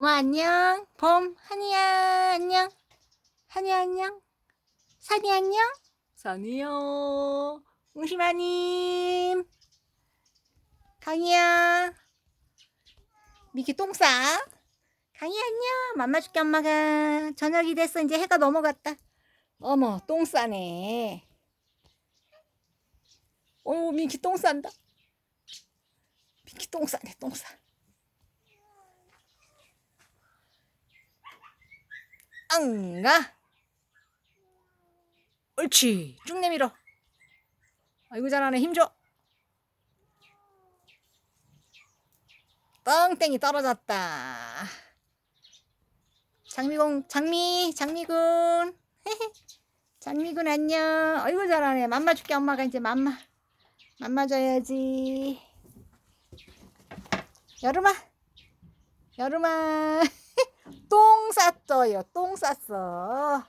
뭐 안녕. 봄 한이야 안녕. 한이야 안녕. 산이 안녕. 산이요. 웅심아님. 강이야. 미키 똥 싸. 강이 안녕. 맘마 줄게 엄마가. 저녁이 됐어. 이제 해가 넘어갔다. 어머 똥 싸네. 오 미키 똥 싼다. 미키 똥 싸네 똥 싸. 앙가. 옳지. 쭉 내밀어. 아이고 잘하네. 힘줘. 뻥땡이 떨어졌다. 장미공, 장미, 장미군. 장미군 안녕. 아이고 잘하네. 맘마 줄게 엄마가 이제 맘마. 맘마 줘야지. 여름아. 여름아. 똥 쌌어요. 똥 쌌어.